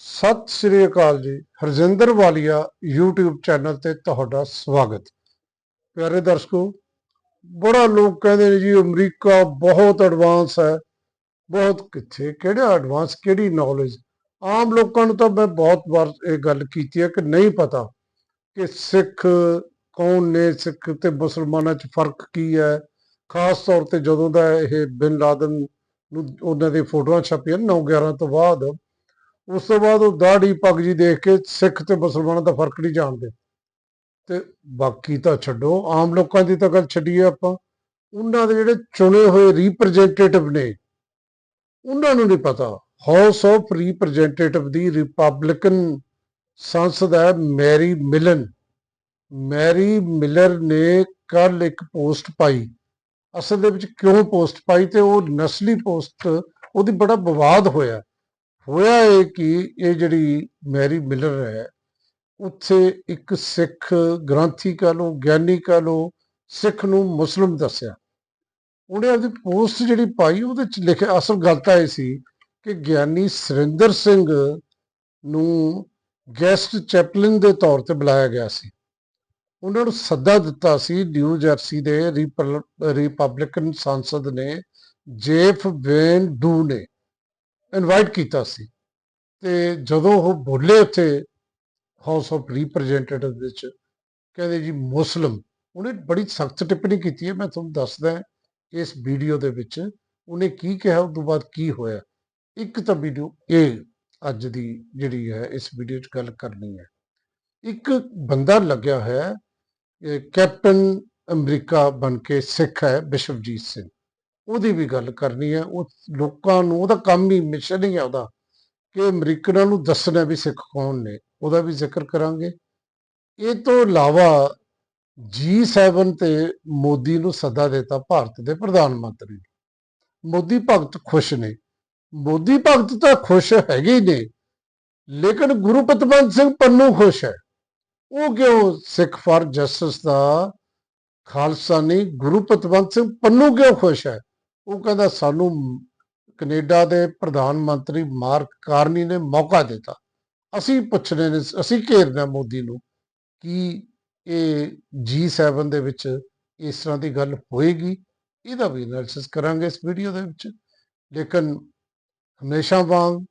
ਸਤਿ ਸ੍ਰੀ ਅਕਾਲ ਜੀ। ਹਰਜਿੰਦਰ ਵਾਲੀਆ YouTube channel ਤੇ ਤੁਹਾਡਾ ਸਵਾਗਤ। ਪਿਆਰੇ ਦਰਸ਼ਕੋ, ਬੜਾ ਲੋਕ ਕਹਿੰਦੇ ਨੇ ਜੀ, ਅਮਰੀਕਾ ਬਹੁਤ ਐਡਵਾਂਸ ਹੈ। ਬਹੁਤ ਕਿੱਥੇ, ਕਿਹੜਾ ਐਡਵਾਂਸ ਕਿਹੜੀ ਨੌਲੇਜ ਆਮ ਲੋਕਾਂ ਨੂੰ ਤਾਂ ਮੈਂ ਬਹੁਤ ਵਾਰ ਇਹ ਗੱਲ ਕੀਤੀ ਹੈ ਕਿ ਨਹੀਂ ਪਤਾ ਕਿ ਸਿੱਖ ਕੌਣ ਨੇ, ਸਿੱਖ ਤੇ ਮੁਸਲਮਾਨਾਂ 'ਚ ਫ਼ਰਕ ਕੀ ਹੈ। ਖਾਸ ਤੌਰ ਤੇ ਜਦੋਂ ਦਾ ਇਹ ਬਿਨ ਲਾਦਨ ਨੂੰ, ਉਹਨਾਂ ਦੀ ਫੋਟੋਆਂ ਛਪੀਆਂ 9 11 ਤੋਂ ਬਾਅਦ ਉਸ ਤੋਂ ਬਾਅਦ ਉਹ ਦਾੜੀ ਪੱਗ ਜੀ ਦੇਖ ਕੇ ਸਿੱਖ ਤੇ ਮੁਸਲਮਾਨਾਂ ਦਾ ਫ਼ਰਕ ਨਹੀਂ ਜਾਣਦੇ। ਤੇ ਬਾਕੀ ਤਾਂ ਛੱਡੋ, ਆਮ ਲੋਕਾਂ ਦੀ ਤਾਂ ਗੱਲ ਛੱਡੀਏ ਆਪਾਂ। ਉਹਨਾਂ ਦੇ ਜਿਹੜੇ ਚੁਣੇ ਹੋਏ ਰਿਪਰੈਜ਼ੈਂਟੇਟਿਵ ਨੇ, ਉਹਨਾਂ ਨੂੰ ਨਹੀਂ ਪਤਾ। ਹਾਊਸ ਆਫ ਰਿਪਰੈਜ਼ੈਂਟੇਟਿਵ ਦੀ ਰਿਪਬਲਿਕਨ ਸੰਸਦ ਹੈ ਮੈਰੀ ਮਿਲਨ। ਮੈਰੀ ਮਿਲਰ ਨੇ ਕੱਲ ਇੱਕ ਪੋਸਟ ਪਾਈ। ਅਸਲ ਦੇ ਵਿੱਚ ਕਿਉਂ ਪੋਸਟ ਪਾਈ? ਤੇ ਉਹ ਨਸਲੀ ਪੋਸਟ, ਉਹਦੀ ਬੜਾ ਵਿਵਾਦ ਹੋਇਆ। ਹੋਇਆ ਇਹ ਕਿ ਇਹ ਜਿਹੜੀ ਮੈਰੀ ਮਿਲਰ ਹੈ, ਉੱਥੇ ਇੱਕ ਸਿੱਖ ਗ੍ਰੰਥੀ ਕਹ ਲੋ ਗਿਆਨੀ ਕਹ ਲੋ ਸਿੱਖ ਨੂੰ ਮੁਸਲਮ ਦੱਸਿਆ। ਉਹਨੇ ਆਪਣੀ ਪੋਸਟ ਜਿਹੜੀ ਪਾਈ, ਉਹਦੇ ਚ ਲਿਖਿਆ, ਅਸਲ ਗੱਲ ਤਾਂ ਇਹ ਸੀ ਕਿ ਗਿਆਨੀ ਸੁਰਿੰਦਰ ਸਿੰਘ ਨੂੰ ਗੈਸਟ ਚੈਪਲਨ ਦੇ ਤੌਰ ਤੇ ਬੁਲਾਇਆ ਗਿਆ ਸੀ। ਉਹਨਾਂ ਨੂੰ ਸੱਦਾ ਦਿੱਤਾ ਸੀ, ਨਿਊ ਜਰਸੀ ਦੇ ਰਿਪਬਲਿਕਨ ਸੰਸਦ ਨੇ, ਜੇਫ ਵੇਨ ਡੂ ਨੇ। ਇਨਵਾਈਟ ਕੀਤਾ ਸੀ। ਤੇ ਜਦੋਂ ਉਹ ਬੋਲੇ ਉੱਥੇ ਹਾਊਸ ਆਫ ਰਿਪਰੈਜ਼ੈਂਟੇਟਿਵ ਵਿੱਚ, ਕਹਿੰਦੇ ਜੀ ਮੁਸਲਮ, ਉਹਨੇ ਬੜੀ ਸਖਤ ਟਿੱਪਣੀ ਕੀਤੀ ਹੈ, ਮੈਂ ਤੁਹਾਨੂੰ ਦੱਸਦਾ ਇਸ ਵੀਡੀਓ ਦੇ ਵਿੱਚ ਉਹਨੇ ਕੀ ਕਿਹਾ, ਉਸ ਤੋਂ ਬਾਅਦ ਕੀ ਹੋਇਆ। ਇੱਕ ਤਾਂ ਵੀਡੀਓ, ਇਹ ਅੱਜ ਦੀ ਜਿਹੜੀ ਹੈ, ਇਸ ਵੀਡੀਓ 'ਚ ਗੱਲ ਕਰਨੀ ਹੈ। ਇੱਕ ਬੰਦਾ ਲੱਗਿਆ ਹੋਇਆ ਕੈਪਟਨ ਅਮਰੀਕਾ ਬਣ ਕੇ ਸਿੱਖ ਹੈ, ਬਿਸ਼ਵਜੀਤ ਸਿੰਘ। ਉਹਦੀ ਵੀ ਗੱਲ ਕਰਨੀ ਹੈ, ਉਹ ਲੋਕਾਂ ਨੂੰ, ਉਹਦਾ ਕੰਮ ਹੀ ਮਿਸ਼ਨ ਹੀ ਹੈ ਉਹਦਾ ਕਿ ਅਮਰੀਕਨਾਂ ਨੂੰ ਦੱਸਣਾ ਵੀ ਸਿੱਖ ਕੌਣ ਨੇ, ਉਹਦਾ ਵੀ ਜ਼ਿਕਰ ਕਰਾਂਗੇ। ਇਹ ਤੋਂ ਇਲਾਵਾ G7 ਤੇ ਮੋਦੀ ਨੂੰ ਸੱਦਾ ਦਿੱਤਾ ਭਾਰਤ ਦੇ ਪ੍ਰਧਾਨ ਮੰਤਰੀ ਨੇ। ਮੋਦੀ ਭਗਤ ਖੁਸ਼ ਨੇ। ਮੋਦੀ ਭਗਤ ਤਾਂ ਖੁਸ਼ ਹੈਗੇ ਹੀ ਨੇ, ਲੇਕਿਨ ਗੁਰੂ ਪਤਵੰਤ ਸਿੰਘ ਪੰਨੂ ਖੁਸ਼ ਹੈ। ਉਹ ਕਿਉਂ ਸਿੱਖ ਫਾਰ ਜਸਟਿਸ ਦਾ ਖਾਲਸਾ ਨਹੀਂ, ਗੁਰੂ ਪਤਵੰਤ ਸਿੰਘ ਪੰਨੂ ਕਿਉਂ ਖੁਸ਼ ਹੈ? ਉਹ ਕਹਿੰਦਾ ਸਾਨੂੰ ਕੈਨੇਡਾ ਦੇ ਪ੍ਰਧਾਨ ਮੰਤਰੀ ਮਾਰਕ ਕਾਰਨੀ ਨੇ ਮੌਕਾ ਦਿੱਤਾ। ਅਸੀਂ ਪੁੱਛਣੇ ਨੇ, ਅਸੀਂ ਘੇਰਨਾ ਮੋਦੀ ਨੂੰ ਕਿ ਇਹ G7 ਦੇ ਵਿੱਚ ਇਸ ਤਰ੍ਹਾਂ ਦੀ ਗੱਲ ਹੋਏਗੀ। ਇਹਦਾ ਵੀ ਐਨਾਲਿਸਿਸ ਕਰਾਂਗੇ ਇਸ ਵੀਡੀਓ ਦੇ ਵਿੱਚ। ਲੇਕਿਨ ਹਮੇਸ਼ਾ ਵਾਂਗ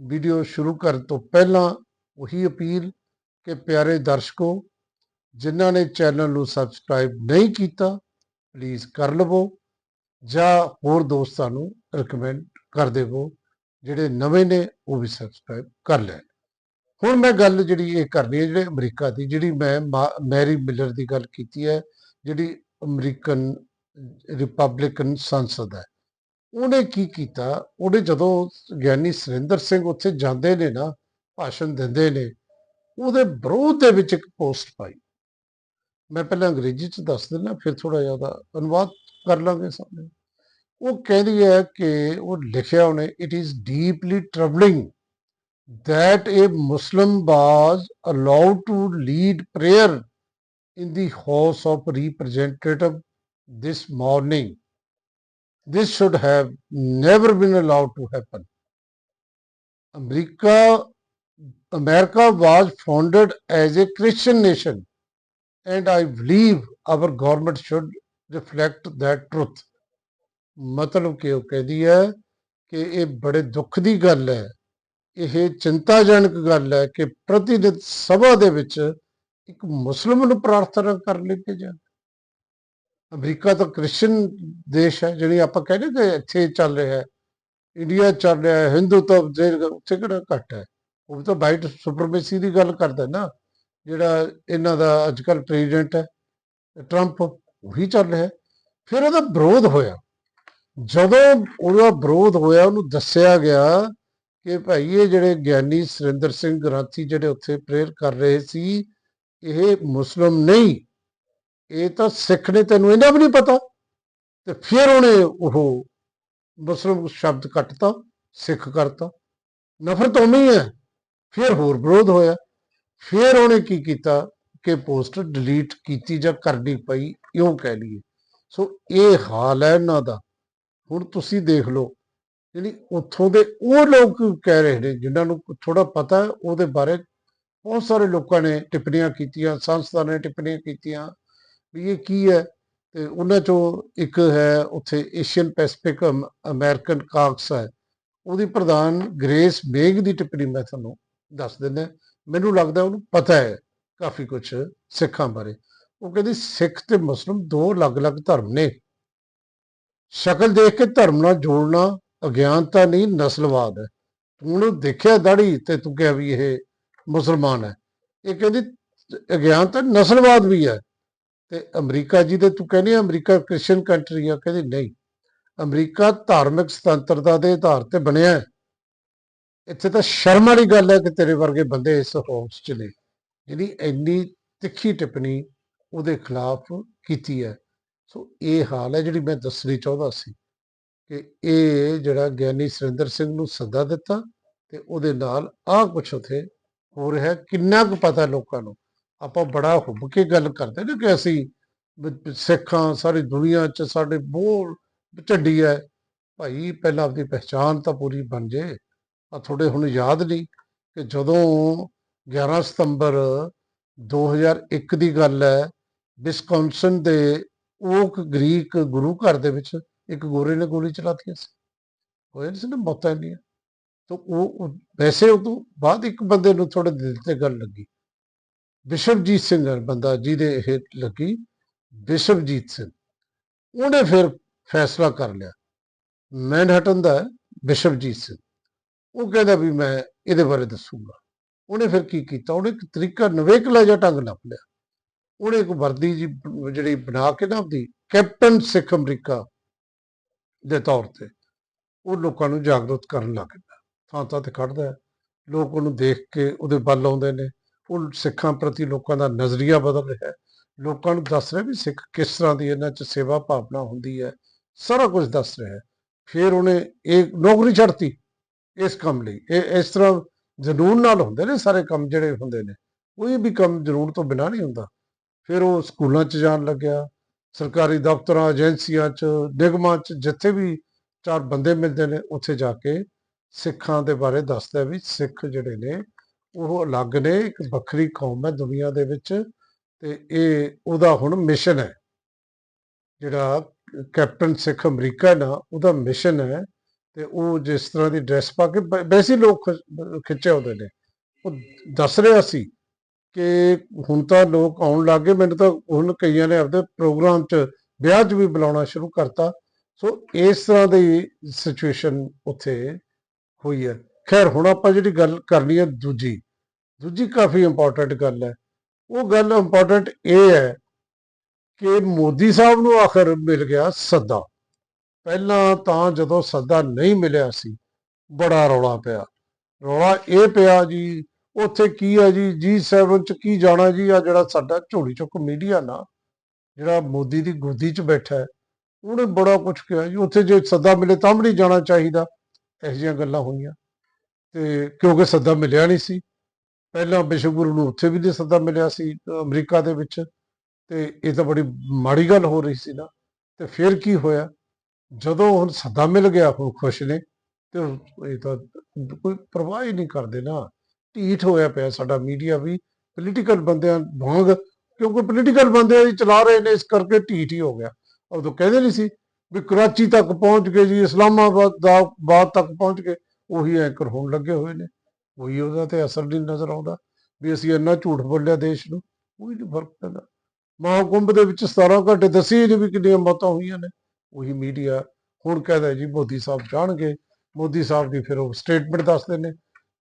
ਵੀਡੀਓ ਸ਼ੁਰੂ ਕਰਨ ਤੋਂ ਪਹਿਲਾਂ ਉਹੀ ਅਪੀਲ ਕਿ ਪਿਆਰੇ ਦਰਸ਼ਕੋ, ਜਿਨ੍ਹਾਂ ਨੇ ਚੈਨਲ ਨੂੰ ਸਬਸਕ੍ਰਾਈਬ ਨਹੀਂ ਕੀਤਾ ਪਲੀਜ਼ ਕਰ ਲਵੋ। ਜਾਂ ਹੋਰ ਦੋਸਤਾਂ ਨੂੰ ਰეკਮੈਂਡ ਕਰ ਦੇਵੋ ਜਿਹੜੇ ਨਵੇਂ ਨੇ, ਉਹ ਵੀ ਸਬਸਕ੍ਰਾਈਬ ਕਰ ਲੈਣ। ਹੁਣ ਮੈਂ ਗੱਲ ਜਿਹੜੀ ਇਹ ਕਰਨੀ ਹੈ, ਜਿਹੜੇ ਅਮਰੀਕਾ ਦੀ, ਜਿਹੜੀ ਮੈਂ ਮੈਰੀ ਮਿਲਰ ਦੀ ਗੱਲ ਕੀਤੀ ਹੈ, ਜਿਹੜੀ ਅਮਰੀਕਨ ਰਿਪਬਲਿਕਨ ਸੰਸਦ ਹੈ, ਉਹਨੇ ਕੀ ਕੀਤਾ? ਉਹਨੇ ਜਦੋਂ ਗਿਆਨੀ ਸੁਰਿੰਦਰ ਸਿੰਘ ਉੱਥੇ ਜਾਂਦੇ ਨੇ ਨਾ, ਭਾਸ਼ਣ ਦਿੰਦੇ ਨੇ, ਉਹਦੇ ਵਿਰੋਧ ਦੇ ਵਿੱਚ ਇੱਕ ਪੋਸਟ ਪਾਈ। ਮੈਂ ਪਹਿਲਾਂ ਅੰਗਰੇਜ਼ੀ ਚ ਦੱਸ ਦਿੰਦਾ, ਫਿਰ ਥੋੜਾ ਜ਼ਿਆਦਾ ਅਨੁਵਾਦ ਕਰ ਲਾਂਗੇ ਸਾਹਮਣੇ ਉਹ ਕਹਿੰਦੀ ਹੈ ਕਿ ਉਹ ਲਿਖਿਆ ਉਹਨੇ it is deeply troubling that a Muslim was allowed to lead prayer in the House of Representatives this morning. This should have never been allowed to happen. America, America was founded as a Christian nation, and I believe our government should reflect that truth. ਮਤਲਬ ਕਿ ਉਹ ਕਹਿੰਦੀ ਹੈ ਕਿ ਇਹ ਬੜੇ ਦੁੱਖ ਦੀ ਗੱਲ ਹੈ। ਇਹ ਚਿੰਤਾਜਨਕ ਗੱਲ ਹੈ ਕਿ ਪ੍ਰਤੀਨਿਧ ਸਭਾ ਦੇ ਵਿੱਚ ਇੱਕ ਮੁਸਲਮਾਨ ਨੂੰ ਪ੍ਰਾਰਥਨਾ ਕਰ ਲਿੱਤੇ ਜਾਂ ਅਮਰੀਕਾ ਤਾਂ ਕ੍ਰਿਸਚੀਅਨ ਦੇਸ਼ ਹੈ, ਜਿਹੜੀ ਆਪਾਂ ਕਹਿੰਦੇ ਕਿ ਇੱਥੇ ਚੱਲ ਰਿਹਾ ਹੈ। ਇੰਡੀਆ ਚੱਲ ਰਿਹਾ ਹੈ, ਹਿੰਦੂ ਤਾਂ ਉੱਥੇ ਕਿਹੜਾ ਘੱਟ ਹੈ। ਉਹ ਤਾਂ ਵਾਈਟ ਸੁਪਰਮੇਸੀ ਦੀ ਗੱਲ ਕਰਦਾ ਨਾ, ਜਿਹੜਾ ਇਹਨਾਂ ਦਾ ਅੱਜਕੱਲ ਪ੍ਰੈਜ਼ੀਡੈਂਟ ਹੈ। ਟਰੰਪ ਉਹੀ ਚੱਲ ਰਿਹਾ ਫਿਰ ਉਹਦਾ ਵਿਰੋਧ ਹੋਇਆ। ਜਦੋਂ ਉਹਦਾ ਵਿਰੋਧ ਹੋਇਆ, ਉਹਨੂੰ ਦੱਸਿਆ ਗਿਆ ਕਿ ਭਾਈ ਇਹ ਜਿਹੜੇ ਗਿਆਨੀ ਸੁਰਿੰਦਰ ਸਿੰਘ ਗ੍ਰਾਂਥੀ ਜਿਹੜੇ ਉੱਥੇ ਪ੍ਰੇਅਰ ਕਰ ਰਹੇ ਸੀ, ਇਹ ਮੁਸਲਮ ਨਹੀਂ। ਇਹ ਤਾਂ ਸਿੱਖ ਨੇ, ਤੈਨੂੰ ਇਹਨਾਂ ਵੀ ਨਹੀਂ ਪਤਾ? ਤੇ ਫਿਰ ਉਹਨੇ ਉਹ ਮੁਸਲਮ ਸ਼ਬਦ ਕੱਟਤਾ, ਸਿੱਖ ਕਰਤਾ। ਨਫ਼ਰਤ ਉਵੇਂ ਹੈ। ਫਿਰ ਹੋਰ ਵਿਰੋਧ ਹੋਇਆ। ਫਿਰ ਉਹਨੇ ਕੀ ਕੀਤਾ? ਕਿ ਪੋਸਟ ਡਿਲੀਟ ਕੀਤੀ ਜਾਂ ਕਰਨੀ ਪਈ, ਇਉਂ ਕਹਿ ਲਈਏ। ਸੋ ਇਹ ਹਾਲ ਹੈ ਇਹਨਾਂ ਦਾ। ਹੁਣ ਤੁਸੀਂ ਦੇਖ ਲਓ, ਜਿਹੜੀ ਉੱਥੋਂ ਦੇ ਉਹ ਲੋਕ ਕਹਿ ਰਹੇ ਨੇ, ਜਿਨ੍ਹਾਂ ਨੂੰ ਥੋੜਾ ਪਤਾ ਹੈ, ਉਹਦੇ ਬਾਰੇ ਬਹੁਤ ਸਾਰੇ ਲੋਕਾਂ ਨੇ ਟਿੱਪਣੀਆਂ ਕੀਤੀਆਂ ਸੰਸਥਾ ਨੇ ਟਿੱਪਣੀਆਂ ਕੀਤੀਆਂ, ਵੀ ਇਹ ਕੀ ਹੈ? ਤੇ ਉਹਨਾਂ ਚੋਂ ਇੱਕ ਹੈ ਉੱਥੇ ਏਸ਼ੀਅਨ ਪੈਸੀਫਿਕ ਅਮ- ਅਮਰੀਕਨ ਕਾਕਸ ਹੈ। ਉਹਦੀ ਪ੍ਰਧਾਨ ਗ੍ਰੇਸ ਬੇਗ ਦੀ ਟਿੱਪਣੀ ਮੈਂ ਤੁਹਾਨੂੰ ਦੱਸ ਦਿੰਦਾ। ਮੈਨੂੰ ਲੱਗਦਾ ਉਹਨੂੰ ਪਤਾ ਹੈ। ਕਾਫੀ ਕੁਝ ਸਿੱਖਾਂ ਬਾਰੇ। ਉਹ ਕਹਿੰਦੀ, ਸਿੱਖ ਤੇ ਮੁਸਲਮ ਦੋ ਅਲੱਗ-ਅਲੱਗ ਧਰਮ ਨੇ। ਸ਼ਕਲ ਦੇਖ ਕੇ ਧਰਮ ਨਾਲ ਜੋੜਨਾ ਅਗਿਆਨਤਾ ਨਹੀਂ, ਨਸਲਵਾਦ ਹੈ। ਤੂੰ ਉਹਨੂੰ ਦੇਖਿਆ ਦਾੜੀ ਤੇ ਤੂੰ ਕਿਹਾ ਵੀ ਇਹ ਮੁਸਲਮਾਨ ਹੈ। ਇਹ ਕਹਿੰਦੀ ਅਗਿਆਨਤਾ ਨਸਲਵਾਦ ਵੀ ਹੈ। ਤੇ ਅਮਰੀਕਾ ਜੀ ਦੇ ਤੂੰ ਕਹਿੰਦੀ ਅਮਰੀਕਾ ਕ੍ਰਿਸਚੀਅਨ ਕੰਟਰੀ ਆ ਕਹਿੰਦੀ ਨਹੀਂ। ਅਮਰੀਕਾ ਧਾਰਮਿਕ ਸੁਤੰਤਰਤਾ ਦੇ ਆਧਾਰ ਤੇ ਬਣਿਆ ਹੈ। ਇੱਥੇ ਤਾਂ ਸ਼ਰਮ ਵਾਲੀ ਗੱਲ ਹੈ ਕਿ ਤੇਰੇ ਵਰਗੇ ਬੰਦੇ ਇਸ ਹਾਊਸ 'ਚ ਨੇ। ਜਿਹੜੀ ਇੰਨੀ ਤਿੱਖੀ ਟਿੱਪਣੀ ਉਹਦੇ ਖਿਲਾਫ ਕੀਤੀ ਹੈ। ਸੋ ਇਹ ਹਾਲ ਹੈ ਜਿਹੜੀ ਮੈਂ ਦੱਸਣੀ ਚਾਹੁੰਦਾ ਸੀ ਕਿ ਇਹ ਜਿਹੜਾ ਗਿਆਨੀ ਸੁਰਿੰਦਰ ਸਿੰਘ ਨੂੰ ਸੱਦਾ ਦਿੱਤਾ ਤੇ ਉਹਦੇ ਨਾਲ ਆਹ ਕੁਛ ਉਥੇ ਹੋ ਰਿਹਾ ਕਿੰਨਾ ਕੁ ਪਤਾ ਲੋਕਾਂ ਨੂੰ। ਆਪਾਂ ਬੜਾ ਹੁੱਬ ਕੇ ਗੱਲ ਕਰਦੇ ਨੇ ਕਿ ਅਸੀਂ ਬ- ਬ- ਸਿੱਖਾਂ, ਸਾਰੀ ਦੁਨੀਆ 'ਚ ਸਾਡੇ ਬੋਲ ਝੰਡੀ ਹੈ। ਭਾਈ ਪਹਿਲਾਂ ਆਪਣੀ ਪਹਿਚਾਨ ਤਾਂ ਪੂਰੀ ਬਣ ਜੇ ਆ ਤੁਹਾਡੇ ਹੁਣ ਯਾਦ ਨਹੀਂ ਕਿ ਜਦੋਂ 11 ਸਤੰਬਰ 2001 ਦੀ ਗੱਲ ਹੈ ਵਿਸਕੌਨਸਨ ਦੇ ਓਕ ਗ੍ਰੀਕ ਗੁਰੂ ਘਰ ਦੇ ਵਿੱਚ ਇੱਕ ਗੋਰੇ ਨੇ ਗੋਲੀ ਚਲਾਤੀ ਸੀ। ਹੋਇਆ ਸੀ ਨਾ, ਮੌਤਾਂ ਇੰਨੀਆਂ। ਤਾਂ ਉਹ ਵੈਸੇ ਉਹ ਤੋਂ ਬਾਅਦ ਇੱਕ ਬੰਦੇ ਨੂੰ ਥੋੜੇ ਦਿਲ ਤੇ ਗੱਲ ਲੱਗੀ। ਵਿਸ਼ਵਜੀਤ ਸਿੰਘ ਬੰਦਾ ਜਿਹਦੇ ਇਹ ਲੱਗੀ ਵਿਸ਼ਵਜੀਤ ਸਿੰਘ। ਉਹਨੇ ਫਿਰ ਫੈਸਲਾ ਕਰ ਲਿਆ। ਮੈਨਹਟਨ ਦਾ ਵਿਸ਼ਵਜੀਤ ਸਿੰਘ। ਉਹ ਕਹਿੰਦਾ ਵੀ ਮੈਂ ਇਹਦੇ ਬਾਰੇ ਦੱਸੂਗਾ। ਉਹਨੇ ਫਿਰ ਕੀ ਕੀਤਾ? ਉਹਨੇ ਇੱਕ ਤਰੀਕਾ ਨਵੇਕਲਾ ਜਿਹਾ ਢੰਗ ਲੱਭ ਲਿਆ। ਉਹਨੇ ਇੱਕ ਵਰਦੀ ਜੀ ਜਿਹੜੀ ਬਣਾ ਕੇ ਨਾ ਆਪਦੀ ਕੈਪਟਨ ਸਿੱਖ ਅਮਰੀਕਾ ਦੇ ਤੌਰ ਤੇ ਉਹ ਲੋਕਾਂ ਨੂੰ ਜਾਗਰੂਕ ਕਰਨ ਲੱਗ ਪਿਆ। ਥਾਂ ਥਾਂ ਤੇ ਖੜਦਾ ਲੋਕ ਉਹਨੂੰ ਦੇਖ ਕੇ ਉਹਦੇ ਵੱਲ ਆਉਂਦੇ ਨੇ। ਉਹ ਸਿੱਖਾਂ ਪ੍ਰਤੀ ਲੋਕਾਂ ਦਾ ਨਜ਼ਰੀਆ ਬਦਲ ਰਿਹਾ ਹੈ। ਲੋਕਾਂ ਨੂੰ ਦੱਸ ਰਿਹਾ ਵੀ ਸਿੱਖ ਕਿਸ ਤਰ੍ਹਾਂ ਦੀ ਇਹਨਾਂ 'ਚ ਸੇਵਾ ਭਾਵਨਾ ਹੁੰਦੀ ਹੈ। ਸਾਰਾ ਕੁਝ ਦੱਸ ਰਿਹਾ ਹੈ। ਫਿਰ ਉਹਨੇ ਇਹ ਨੌਕਰੀ ਛੱਡਤੀ ਇਸ ਕੰਮ ਲਈ। ਇਹ ਇਸ ਤਰ੍ਹਾਂ ਜਨੂਨ ਨਾਲ ਹੁੰਦੇ ਨੇ ਸਾਰੇ ਕੰਮ ਜਿਹੜੇ ਹੁੰਦੇ ਨੇ, ਕੋਈ ਵੀ ਕੰਮ ਜਨੂਨ ਤੋਂ ਬਿਨਾਂ ਨਹੀਂ ਹੁੰਦਾ। ਫਿਰ ਉਹ ਸਕੂਲਾਂ 'ਚ ਜਾਣ ਲੱਗਿਆ, ਸਰਕਾਰੀ ਦਫ਼ਤਰਾਂ, ਏਜੰਸੀਆਂ 'ਚ, ਨਿਗਮਾਂ 'ਚ, ਜਿੱਥੇ ਵੀ ਚਾਰ ਬੰਦੇ ਮਿਲਦੇ ਨੇ, ਉੱਥੇ ਜਾ ਕੇ ਸਿੱਖਾਂ ਦੇ ਬਾਰੇ ਦੱਸਦਾ ਵੀ ਸਿੱਖ ਜਿਹੜੇ ਨੇ, ਉਹ ਅਲੱਗ ਨੇ, ਇੱਕ ਵੱਖਰੀ ਕੌਮ ਹੈ ਦੁਨੀਆ ਦੇ ਵਿੱਚ, ਤੇ ਇਹ ਉਹਦਾ ਹੁਣ ਮਿਸ਼ਨ ਹੈ। ਜਿਹੜਾ ਕੈਪਟਨ ਸਿੱਖ ਅਮਰੀਕਾ ਹੈ ਨਾ, ਉਹਦਾ ਮਿਸ਼ਨ ਹੈ ਤੇ ਉਹ ਜਿਸ ਤਰ੍ਹਾਂ ਦੀ ਡਰੈਸ ਪਾ ਕੇ ਵ- ਵੈਸੇ ਲੋਕ ਖ- ਖਿੱਚੇ ਹੁੰਦੇ ਨੇ। ਉਹ ਦੱਸ ਰਿਹਾ ਸੀ ਕਿ ਹੁਣ ਤਾਂ ਲੋਕ ਆਉਣ ਲੱਗ ਗਏ। ਮੈਨੂੰ ਤਾਂ ਹੁਣ ਕਈਆਂ ਨੇ ਆਪਦੇ ਪ੍ਰੋਗਰਾਮ 'ਚ ਵਿਆਹ 'ਚ ਵੀ ਬੁਲਾਉਣਾ ਸ਼ੁਰੂ ਕਰਤਾ। ਸੋ ਇਸ ਤਰ੍ਹਾਂ ਦੀ ਸਿਚੁਏਸ਼ਨ ਉੱਥੇ ਹੋਈ ਹੈ। ਖੈਰ, ਹੁਣ ਆਪਾਂ ਜਿਹੜੀ ਗੱਲ ਕਰਨੀ ਹੈ ਦੂਜੀ ਦੂਜੀ ਕਾਫੀ ਇੰਪੋਰਟੈਂਟ ਗੱਲ ਹੈ। ਉਹ ਗੱਲ ਇੰਪੋਰਟੈਂਟ ਇਹ ਹੈ ਕਿ ਮੋਦੀ ਸਾਹਿਬ ਨੂੰ ਆਖਰ ਮਿਲ ਗਿਆ ਸੱਦਾ। ਪਹਿਲਾਂ ਤਾਂ ਜਦੋਂ ਸੱਦਾ ਨਹੀਂ ਮਿਲਿਆ ਸੀ, ਬੜਾ ਰੌਲਾ ਪਿਆ। ਰੌਲਾ ਇਹ ਪਿਆ ਜੀ, ਉੱਥੇ ਕੀ ਹੈ ਜੀ G7 ਚ ਕੀ ਜਾਣਾ ਜੀ ਆ ਜਿਹੜਾ ਸਾਡਾ ਝੋਲੀ ਚੁੱਕ ਮੀਡੀਆ ਨਾ, ਜਿਹੜਾ ਮੋਦੀ ਦੀ ਗੋਦੀ 'ਚ ਬੈਠਾ ਹੈ, ਉਹਨੇ ਬੜਾ ਕੁਝ ਕਿਹਾ ਜੀ। ਉੱਥੇ ਜੇ ਸੱਦਾ ਮਿਲੇ ਤਾਂ ਵੀ ਨਹੀਂ ਜਾਣਾ ਚਾਹੀਦਾ, ਇਹੋ ਜਿਹੀਆਂ ਗੱਲਾਂ ਹੋਈਆਂ। ਤੇ ਕਿਉਂਕਿ ਸੱਦਾ ਮਿਲਿਆ ਨਹੀਂ ਸੀ, ਪਹਿਲਾਂ ਵਿਸ਼ਵ ਗੁਰੂ ਨੂੰ ਉੱਥੇ ਵੀ ਨਹੀਂ ਸੱਦਾ ਮਿਲਿਆ ਸੀ, ਅਮਰੀਕਾ ਦੇ ਵਿੱਚ, ਤੇ ਇਹ ਤਾਂ ਬੜੀ ਮਾੜੀ ਗੱਲ ਹੋ ਰਹੀ ਸੀ ਨਾ। ਤੇ ਫਿਰ ਕੀ ਹੋਇਆ? ਜਦੋਂ ਹੁਣ ਸੱਦਾ ਮਿਲ ਗਿਆ ਹੁਣ ਖੁਸ਼ ਨੇ ਤੇ ਇਹ ਤਾਂ ਕੋਈ ਪਰਵਾਹ ਹੀ ਨਹੀਂ ਕਰਦੇ ਨਾ। ਢੀਠ ਹੋਇਆ ਪਿਆ ਸਾਡਾ ਮੀਡੀਆ ਵੀ ਪੋਲੀਟੀਕਲ ਬੰਦਿਆਂ ਵਾਂਗ, ਕਿਉਂਕਿ ਪੋਲੀਟੀਕਲ ਬੰਦੇ ਹੀ ਚਲਾ ਰਹੇ ਨੇ, ਇਸ ਕਰਕੇ ਢੀਠ ਹੀ ਹੋ ਗਿਆ। ਉਦੋਂ ਕਹਿੰਦੇ ਨਹੀਂ ਸੀ ਵੀ ਕਰਾਚੀ ਤੱਕ ਪਹੁੰਚ ਗਏ ਜੀ, ਇਸਲਾਮਾਬਾਦ ਦਾ ਬਾਦ ਤੱਕ ਪਹੁੰਚ ਗਏ, ਉਹੀ ਐਂਕਰ ਹੋਣ ਲੱਗੇ ਹੋਏ ਨੇ। ਉਹੀ ਉਹਦਾ ਤੇ ਅਸਰ ਨਹੀਂ ਨਜ਼ਰ ਆਉਂਦਾ ਵੀ ਅਸੀਂ ਇੰਨਾ ਝੂਠ ਬੋਲਿਆ ਦੇਸ਼ ਨੂੰ, ਕੋਈ ਨਹੀਂ ਫ਼ਰਕ ਪੈਂਦਾ। ਮਹਾਕੁੰਭ ਦੇ ਵਿੱਚ 17 ਘੰਟੇ ਦੱਸੀ ਨਹੀਂ ਵੀ ਕਿੰਨੀਆਂ ਮੌਤਾਂ ਹੋਈਆਂ ਨੇ। ਉਹੀ ਮੀਡੀਆ ਹੁਣ ਕਹਿੰਦਾ ਜੀ ਮੋਦੀ ਸਾਹਿਬ ਜਾਣਗੇ, ਮੋਦੀ ਸਾਹਿਬ ਦੀ ਫਿਰ ਉਹ ਸਟੇਟਮੈਂਟ ਦੱਸਦੇ ਨੇ।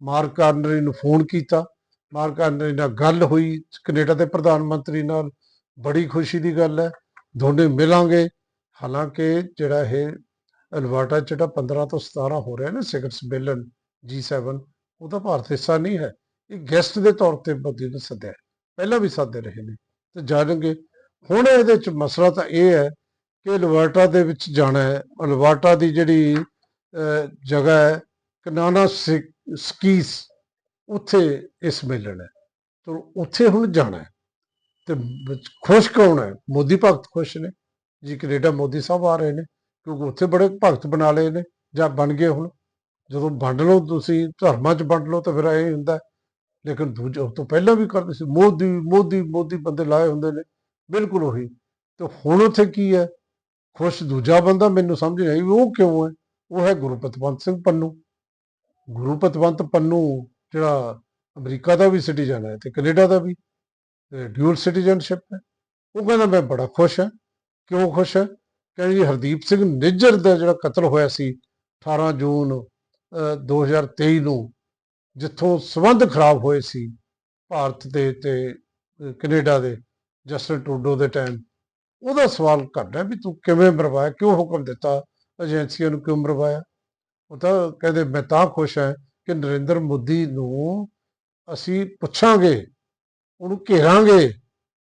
ਮਾਰਕ ਕਾਰਨਰੀ ਨੂੰ ਫੋਨ ਕੀਤਾ। ਮਾਰਕ ਕਾਰਨਰੀ ਨਾਲ ਗੱਲ ਹੋਈ, ਕੈਨੇਡਾ ਦੇ ਪ੍ਰਧਾਨ ਮੰਤਰੀ ਨਾਲ। ਬੜੀ ਖੁਸ਼ੀ ਦੀ ਗੱਲ ਹੈ, ਦੋਨੇ ਮਿਲਾਂਗੇ। ਹਾਲਾਂਕਿ ਜਿਹੜਾ ਇਹ ਅਲਵਾਟਾ ਜਿਹੜਾ 15 ਤੋਂ 17 ਹੋ ਰਿਹਾ ਨਾ ਸਿਖਰ ਸੰਮੇਲਨ G7 ਉਹਦਾ ਭਾਰਤ ਹਿੱਸਾ ਨਹੀਂ ਹੈ। ਇਹ ਗੈਸਟ ਦੇ ਤੌਰ ਤੇ ਮੋਦੀ ਨੇ ਸੱਦਿਆ ਪਹਿਲਾਂ ਵੀ ਸੱਦੇ ਰਹੇ ਨੇ ਤੇ ਜਾਣਗੇ। ਹੁਣ ਇਹਦੇ ਚ ਮਸਲਾ ਤਾਂ ਇਹ ਹੈ ਕਿ ਅਲਬਰਟਾ ਦੇ ਵਿੱਚ ਜਾਣਾ ਹੈ। ਅਲਬਰਟਾ ਦੀ ਜਿਹੜੀ ਜਗ੍ਹਾ ਹੈ, ਕਨਾਨਾ ਸਿ- ਸਕੀਸ, ਉੱਥੇ ਇਸ ਮਿਲਣ ਹੈ ਤੇ ਉੱਥੇ ਹੁਣ ਜਾਣਾ ਹੈ। ਤੇ ਖੁਸ਼ ਕੌਣ ਹੈ? ਮੋਦੀ ਭਗਤ ਖੁਸ਼ ਨੇ। ਜੀ ਕੈਨੇਡਾ ਮੋਦੀ ਸਾਹਿਬ ਆ ਰਹੇ ਨੇ, ਕਿਉਂਕਿ ਉੱਥੇ ਬੜੇ ਭਗਤ ਬਣਾ ਲਏ ਨੇ, ਜਾਂ ਬਣ ਗਏ ਹੁਣ। ਜਦੋਂ ਵੰਡ ਲਓ ਤੁਸੀਂ, ਧਰਮਾਂ 'ਚ ਵੰਡ ਲਓ ਤਾਂ ਫਿਰ ਇਹ ਹੁੰਦਾ ਲੇਕਿਨ ਦੂਜੇ ਉਸ ਤੋਂ ਪਹਿਲਾਂ ਵੀ ਕਰਦੇ ਸੀ। ਮੋਦੀ ਮੋਦੀ ਮੋਦੀ ਬੰਦੇ ਲਾਏ ਹੁੰਦੇ ਨੇ। ਬਿਲਕੁਲ ਉਹੀ। ਤੇ ਹੁਣ ਉੱਥੇ ਕੀ ਹੈ? ਖੁਸ਼ ਦੂਜਾ ਬੰਦਾ ਮੈਨੂੰ ਸਮਝ ਨਹੀਂ ਆਈ ਵੀ ਉਹ ਕਿਉਂ ਹੈ? ਉਹ ਹੈ ਗੁਰੂ ਪਤਵੰਤ ਸਿੰਘ ਪੰਨੂ। ਗੁਰੂ ਪਤਵੰਤ ਪੰਨੂ ਜਿਹੜਾ ਅਮਰੀਕਾ ਦਾ ਵੀ ਸਿਟੀਜ਼ਨ ਹੈ ਤੇ ਕੈਨੇਡਾ ਦਾ ਵੀ ਡਿਊਲ ਸਿਟੀਜ਼ਨਸ਼ਿਪ ਹੈ। ਉਹ ਕਹਿੰਦਾ ਮੈਂ ਬੜਾ ਖੁਸ਼ ਹਾਂ। ਕਿਉਂ ਖੁਸ਼ ਹੈ? ਕਹਿੰਦੇ ਜੀ ਹਰਦੀਪ ਸਿੰਘ ਨਿੱਜਰ ਦਾ ਜਿਹੜਾ ਕਤਲ ਹੋਇਆ ਸੀ 18 ਜੂਨ ਅਹ, 2023 ਨੂੰ ਜਿੱਥੋਂ ਸਬੰਧ ਖਰਾਬ ਹੋਏ ਸੀ ਭਾਰਤ ਦੇ ਤੇ ਅਹ, ਕੈਨੇਡਾ ਦੇ ਜਸਟਨ ਟਰੂਡੋ ਦੇ ਟਾਈਮ ਉਹਦਾ ਸਵਾਲ ਕਰਦਾ ਵੀ ਤੂੰ ਕਿਵੇਂ ਮਰਵਾਇਆ ਕਿਉਂ ਹੁਕਮ ਦਿੱਤਾ ਏਜੰਸੀਆਂ ਨੂੰ ਕਿਉਂ ਮਰਵਾਇਆ? ਉਹ ਤਾਂ ਕਹਿੰਦੇ ਮੈਂ ਤਾਂ ਖੁਸ਼ ਹਾਂ ਕਿ ਨਰਿੰਦਰ ਮੋਦੀ ਨੂੰ ਅਸੀਂ ਪੁੱਛਾਂਗੇ ਉਹਨੂੰ ਘੇਰਾਂਗੇ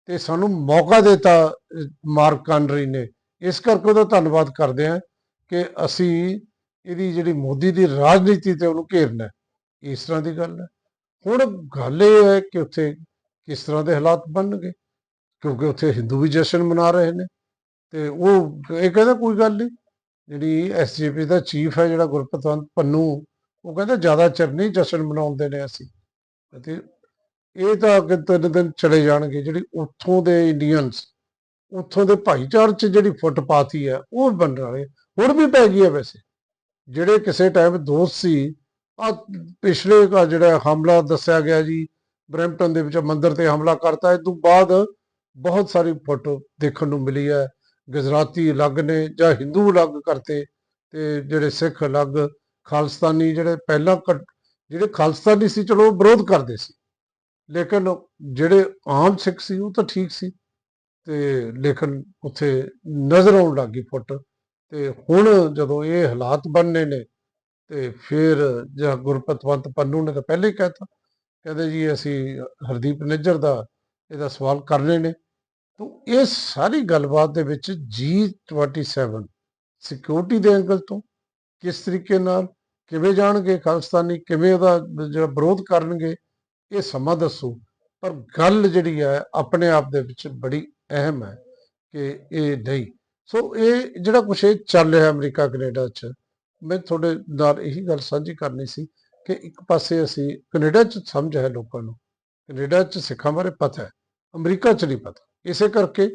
ਤੇ ਸਾਨੂੰ ਮੌਕਾ ਦਿੱਤਾ ਅਹ, ਮਾਰਕ ਕਾਨਰੀ ਨੇ। ਇਸ ਕਰਕੇ ਉਹਦਾ ਧੰਨਵਾਦ ਕਰਦੇ ਹਾਂ ਕਿ ਅਸੀਂ ਇਹਦੀ ਜਿਹੜੀ ਮੋਦੀ ਦੀ ਰਾਜਨੀਤੀ ਤੇ ਉਹਨੂੰ ਘੇਰਨਾ ਇਸ ਤਰ੍ਹਾਂ ਦੀ ਗੱਲ ਹੈ। ਹੁਣ ਗੱਲ ਇਹ ਹੈ ਕਿ ਉੱਥੇ ਕਿਸ ਤਰ੍ਹਾਂ ਦੇ ਹਾਲਾਤ ਬਣਨਗੇ। ਕਿਉਂਕਿ ਉੱਥੇ ਹਿੰਦੂ ਵੀ ਜਸ਼ਨ ਮਨਾ ਰਹੇ ਨੇ। ਤੇ ਉਹ ਇਹ ਕਹਿੰਦਾ ਕੋਈ ਗੱਲ ਨਹੀਂ ਜਿਹੜੀ ਐਸਜੀਪੀ ਦਾ ਚੀਫ ਹੈ, ਜਿਹੜਾ ਗੁਰਪਤਵੰਤ ਪੰਨੂ, ਉਹ ਕਹਿੰਦਾ ਜ਼ਿਆਦਾ ਚਿਰ ਨਹੀਂ ਜਸ਼ਨ ਮਨਾਉਂਦੇ ਨੇ ਅਸੀਂ। ਤੇ ਇਹ ਤਾਂ ਅੱਗੇ ਤਿੰਨ ਦਿਨ ਚਲੇ ਜਾਣਗੇ, ਜਿਹੜੀ ਉੱਥੋਂ ਦੇ ਇੰਡੀਅਨਸ ਉੱਥੋਂ ਦੇ ਭਾਈਚਾਰ 'ਚ ਜਿਹੜੀ ਫੁੱਟ ਪਾਤੀ ਹੈ, ਉਹ ਬਣ ਰਹੇ ਹੁਣ ਵੀ ਪੈ ਗਈ ਹੈ ਵੈਸੇ। ਜਿਹੜੇ ਕਿਸੇ ਟਾਈਮ ਦੋਸਤ ਸੀ ਆ ਪਿਛਲੇ ਦਾ ਜਿਹੜਾ ਹਮਲਾ ਦੱਸਿਆ ਗਿਆ ਜੀ ਬਰੈਂਪਟਨ ਦੇ ਵਿੱਚ ਮੰਦਿਰ ਤੇ ਹਮਲਾ ਕਰਤਾ ਇਸ ਤੋਂ ਬਾਅਦ ਬਹੁਤ ਸਾਰੀ ਫੋਟੋ ਦੇਖਣ ਨੂੰ ਮਿਲੀ ਹੈ। ਗੁਜਰਾਤੀ ਅਲੱਗ ਨੇ ਜਾਂ ਹਿੰਦੂ ਅਲੱਗ ਕਰਤੇ ਤੇ ਜਿਹੜੇ ਸਿੱਖ ਅਲੱਗ, ਖਾਲਸਤਾਨੀ ਜਿਹੜੇ ਪਹਿਲਾਂ ਕੱਟ- ਜਿਹੜੇ ਖਾਲਸਤਾਨੀ ਸੀ, ਚਲੋ ਉਹ ਵਿਰੋਧ ਕਰਦੇ ਸੀ। ਲੇਕਿਨ ਜਿਹੜੇ ਆਮ ਸਿੱਖ ਸੀ, ਉਹ ਤਾਂ ਠੀਕ ਸੀ। ਤੇ ਲੇਕਿਨ ਉੱਥੇ ਨਜ਼ਰ ਆਉਣ ਲੱਗੀ ਫੁੱਟ। ਤੇ ਹੁਣ ਜਦੋਂ ਇਹ ਹਾਲਾਤ ਬਣਨੇ ਨੇ, ਤੇ ਫਿਰ ਜਾਂ ਗੁਰਪਤਵੰਤ ਪੰਨੂ ਨੇ ਤਾਂ ਪਹਿਲੇ ਹੀ ਕਹਿਤਾ। ਕਹਿੰਦੇ ਜੀ, ਅਸੀਂ ਹਰਦੀਪ ਨਿੱਜਰ ਦਾ ਇਹਦਾ ਸਵਾਲ ਕਰਨੇ ਨੇ। ਤਾਂ ਇਹ ਸਾਰੀ ਗੱਲਬਾਤ ਦੇ ਵਿੱਚ G27 ਸਿਕਿਉਰਿਟੀ ਦੇ ਐਂਗਲ ਤੋਂ ਕਿਸ ਤਰੀਕੇ ਨਾਲ, ਕਿਵੇਂ ਜਾਣਗੇ ਖਾਲਿਸਤਾਨੀ, ਕਿਵੇਂ ਉਹਦਾ ਜਿਹੜਾ ਵਿਰੋਧ ਕਰਨਗੇ, ਇਹ ਸਮਾਂ ਦੱਸੋ। ਪਰ ਗੱਲ ਜਿਹੜੀ ਹੈ, ਆਪਣੇ ਆਪ ਦੇ ਵਿੱਚ ਬੜੀ ਅਹਿਮ ਹੈ ਕਿ ਇਹ ਨਹੀਂ। ਸੋ ਇਹ ਜਿਹੜਾ ਕੁਛ ਇਹ ਚੱਲ ਰਿਹਾ ਅਮਰੀਕਾ, ਕੈਨੇਡਾ 'ਚ, ਮੈਂ ਤੁਹਾਡੇ ਨਾਲ ਇਹੀ ਗੱਲ ਸਾਂਝੀ ਕਰਨੀ ਸੀ ਕਿ ਇੱਕ ਪਾਸੇ ਅਸੀਂ ਕੈਨੇਡਾ 'ਚ ਸਮਝ ਹੈ ਲੋਕਾਂ ਨੂੰ। ਕੈਨੇਡਾ 'ਚ ਸਿੱਖਾਂ ਬਾਰੇ ਪਤਾ ਹੈ, ਅਮਰੀਕਾ 'ਚ ਨਹੀਂ ਪਤਾ। ਇਸੇ ਕਰਕੇ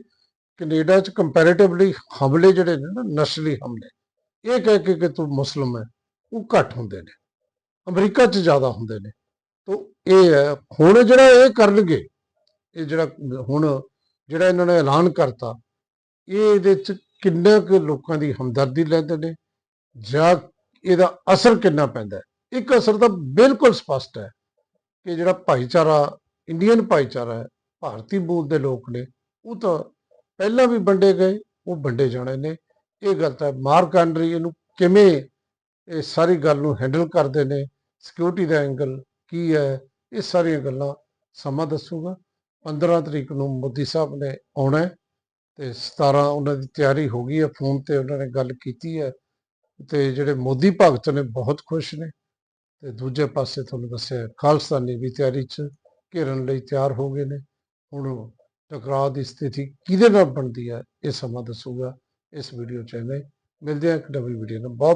ਕੈਨੇਡਾ 'ਚ ਕੰਪੈਰੀਟਿਵਲੀ ਹਮਲੇ ਜਿਹੜੇ ਨੇ ਨਾ, ਨਸਲੀ ਹਮਲੇ, ਇਹ ਕਹਿ ਕੇ ਕਿ ਤੂੰ ਮੁਸਲਮ ਹੈ, ਉਹ ਘੱਟ ਹੁੰਦੇ ਨੇ, ਅਮਰੀਕਾ 'ਚ ਜ਼ਿਆਦਾ ਹੁੰਦੇ ਨੇ, ਤੋ ਇਹ ਹੈ, ਹੁਣ ਜਿਹੜਾ ਇਹ ਕਰਨਗੇ, ਇਹ ਜਿਹੜਾ ਹੁਣ ਜਿਹੜਾ ਇਹਨਾਂ ਨੇ ਐਲਾਨ ਕਰਤਾ, ਇਹ ਇਹਦੇ 'ਚ ਕਿੰਨੇ ਕੁ ਲੋਕਾਂ ਦੀ ਹਮਦਰਦੀ ਲੈਂਦੇ ਨੇ, ਜਾਂ ਇਹਦਾ ਅਸਰ ਕਿੰਨਾ ਪੈਂਦਾ ਹੈ? ਇੱਕ ਅਸਰ ਤਾਂ ਬਿਲਕੁਲ ਸਪਸ਼ਟ ਹੈ ਕਿ ਜਿਹੜਾ ਭਾਈਚਾਰਾ, ਇੰਡੀਅਨ ਭਾਈਚਾਰਾ ਹੈ ਭਾਰਤੀ ਮੂਲ ਦੇ ਲੋਕ ਨੇ, ਉਹ ਤਾਂ ਪਹਿਲਾਂ ਵੀ ਵੰਡੇ ਗਏ, ਉਹ ਵੰਡੇ ਜਾਣੇ ਨੇ। ਇਹ ਗੱਲ ਤਾਂ ਮਾਰਕ ਐਂਡਰੀ ਇਹਨੂੰ ਕਿਵੇਂ ਇਹ ਸਾਰੀ ਗੱਲ ਨੂੰ ਹੈਂਡਲ ਕਰਦੇ ਨੇ ਸਿਕਿਉਰਿਟੀ ਦਾ ਐਂਗਲ ਕੀ ਹੈ, ਇਹ ਸਾਰੀਆਂ ਗੱਲਾਂ ਸਮਾਂ ਦੱਸੂਗਾ। 15 ਤਰੀਕ ਨੂੰ ਮੋਦੀ ਸਾਹਿਬ ਨੇ ਆਉਣਾ ਹੈ ਤੇ 17 ਉਹਨਾਂ ਦੀ ਤਿਆਰੀ ਹੋ ਗਈ ਹੈ, ਫੋਨ ਤੇ ਉਹਨਾਂ ਨੇ ਗੱਲ ਕੀਤੀ ਹੈ ਤੇ ਜਿਹੜੇ ਮੋਦੀ ਭਗਤ ਨੇ ਬਹੁਤ ਖੁਸ਼ ਨੇ ਤੇ ਦੂਜੇ ਪਾਸੇ ਤੁਹਾਨੂੰ ਦੱਸਿਆ ਖਾਲਸਤਾਨੀ ਵੀ ਤਿਆਰੀ 'ਚ ਘੇਰਨ ਲਈ ਤਿਆਰ ਹੋ ਗਏ ਨੇ। ਹੁਣ ਟਕਰਾਅ ਦੀ ਸਥਿਤੀ ਕਿਹਦੇ ਨਾਲ ਬਣਦੀ ਹੈ, ਇਹ ਸਮਾਂ ਦੱਸੂਗਾ ਇਸ ਵੀਡੀਓ 'ਚ। ਐਵੇਂ ਮਿਲਦੇ ਹਾਂ ਇੱਕ ਨਵੀਂ ਵੀਡੀਓ ਨਾਲ। ਬਹੁਤ